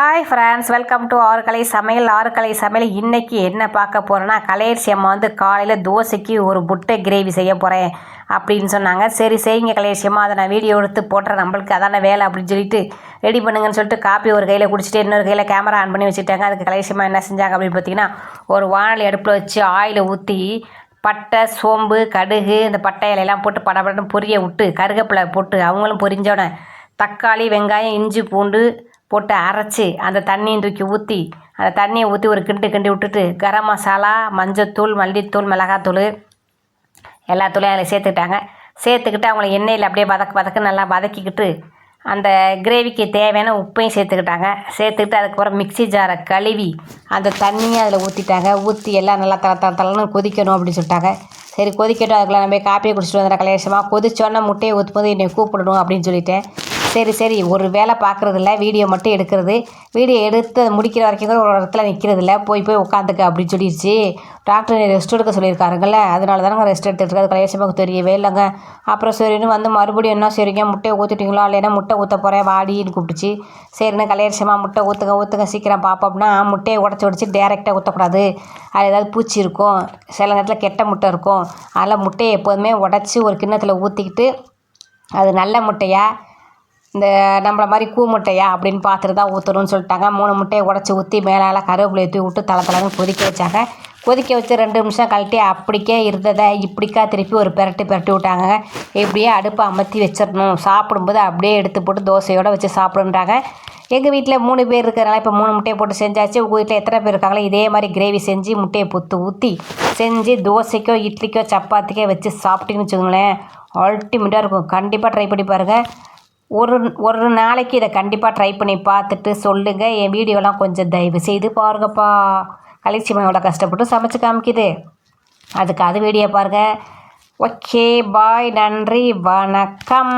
Hi friends welcome to ஆறு கலை சமையல். ஆறு கலை சமையல் இன்றைக்கி என்ன பார்க்க போகிறேன்னா கலையரிசி அம்மா வந்து காலையில் தோசைக்கு ஒரு புட்டை கிரேவி செய்ய போகிறேன் அப்படின்னு சொன்னாங்க. சரி செய்யுங்க கலையரிசி அம்மா. அதை நான் வீடியோ எடுத்து போட்டுறேன். நம்மளுக்கு அதான வேலை அப்படின்னு சொல்லிட்டு ரெடி பண்ணுங்கன்னு சொல்லிட்டு காப்பி ஒரு கையில் குடிச்சிட்டு இன்னொரு கையில் கேமரா ஆன் பண்ணி வச்சுட்டாங்க. அதுக்கு கலையரிசி அம்மா என்ன செஞ்சாங்க அப்படின்னு பார்த்தீங்கன்னா ஒரு வானொலி அடுப்பில் வச்சு ஆயில் ஊற்றி பட்டை சோம்பு கடுகு இந்த பட்டை இலையெல்லாம் போட்டு படப்படன்னு பொரிய விட்டு கருகப்பிலை போட்டு அவங்களும் பொரிஞ்சோடனே தக்காளி வெங்காயம் இஞ்சி பூண்டு போட்டு அரைச்சி அந்த தண்ணியை தூக்கி ஊற்றி அந்த தண்ணியை ஊற்றி ஒரு கிண்டு கிண்டி விட்டுட்டு கரம் மசாலா மஞ்சத்தூள் மல்லித்தூள் மிளகாத்தூள் எல்லாத்தூளையும் அதில் சேர்த்துக்கிட்டாங்க. சேர்த்துக்கிட்டு அவங்கள எண்ணெயில் அப்படியே வதக்கு வதக்கு நல்லா வதக்கிக்கிட்டு அந்த கிரேவிக்கு தேவையான உப்பையும் சேர்த்துக்கிட்டாங்க. சேர்த்துக்கிட்டு அதுக்கப்புறம் மிக்ஸி ஜாரை கழுவி அந்த தண்ணியை அதில் ஊற்றிட்டாங்க ஊற்றி எல்லாம் நல்லா தள தல கொதிக்கணும் அப்படின்னு சொல்லிட்டாங்க. சரி கொதிக்கட்டும். அதுக்குள்ளே நம்ம காப்பியை குடிச்சிட்டு வந்துடுற கலேசமாக கொதிச்சோன்னே முட்டையை ஊற்றும் போது என்னை கூப்பிடணும் அப்படின்னு சொல்லிட்டேன். சரி சரி. ஒரு வேலை பார்க்குறதில்ல வீடியோ மட்டும் எடுக்கிறது. வீடியோ எடுத்து முடிக்கிற வரைக்கும் கூட ஒரு இடத்துல நிற்கிறதில்ல போய் போய் உட்காந்துக்க அப்படின்னு சொல்லிடுச்சு டாக்டர் ரெஸ்ட் எடுக்க சொல்லியிருக்காருங்கல்ல. அதனால தானே ரெஸ்ட் எடுத்துட்டு அது கலையரசமாக தெரியவே இல்லைங்க. அப்புறம் சரின்னு வந்து மறுபடியும் என்ன சரிங்க முட்டையை ஊற்றிட்டீங்களா இல்லைன்னா முட்டை ஊற்ற போகிறேன் வாடின்னு கூப்பிட்டுச்சு. சரின்னு கலையரசமாக முட்டை ஊற்றுங்க ஊற்றுங்க சீக்கிரம் பார்ப்போம்னா முட்டையை உடச்சி உடச்சி டேரெக்டாக ஊற்றக்கூடாது அது ஏதாவது பூச்சி இருக்கும். சில நேரத்தில் கெட்ட முட்டை இருக்கும். அதில் முட்டையை எப்போதுமே உடச்சி ஒரு கிண்ணத்தில் ஊற்றிக்கிட்டு அது நல்ல முட்டையாக இந்த நம்மள மாதிரி கூ முட்டையா அப்படின்னு பார்த்துட்டு தான் ஊற்றணும்னு சொல்லிட்டாங்க. மூணு முட்டையை உடச்சி ஊற்றி மேலால் கருவேப்பிலையை ஊற்றி விட்டு தலை தலைன்னு கொதிக்க வச்சாங்க. கொதிக்க வச்சு ரெண்டு நிமிஷம் கழட்டி அப்படிக்கே இருந்ததை இப்படிக்கா திருப்பி ஒரு பெரட்டி பெரட்டி விட்டாங்க. இப்படியே அடுப்பை அமர்த்தி வச்சிடணும். சாப்பிடும்போது அப்படியே எடுத்து போட்டு தோசையோடு வச்சு சாப்பிடுன்றாங்க. எங்கள் வீட்டில் மூணு பேர் இருக்கிறனால இப்போ மூணு முட்டையை போட்டு செஞ்சாச்சு. உங்கள் வீட்டில் எத்தனை பேர் இருக்காங்களோ இதே மாதிரி கிரேவி செஞ்சு முட்டையை பொத்து ஊற்றி செஞ்சு தோசைக்கோ இட்லிக்கோ சப்பாத்திக்கோ வச்சு சாப்பிட்டீங்கன்னு வச்சுக்கோங்களேன். அல்டிமேட்டாக இருக்கும். கண்டிப்பாக ட்ரை பண்ணி பாருங்கள் ஒரு ஒரு நாளைக்கு இதை கண்டிப்பாக ட்ரை பண்ணி பார்த்துட்டு சொல்லுங்கள் என் வீடியோலாம் கொஞ்சம் தயவு செய்து பாருங்கப்பா. கலிச்சிமா எவ்வளோ கஷ்டப்பட்டு சமைச்சு காமிக்குது. அதுக்கு அது வீடியோ பாருங்கள் ஓகே பாய் நன்றி. வணக்கம்.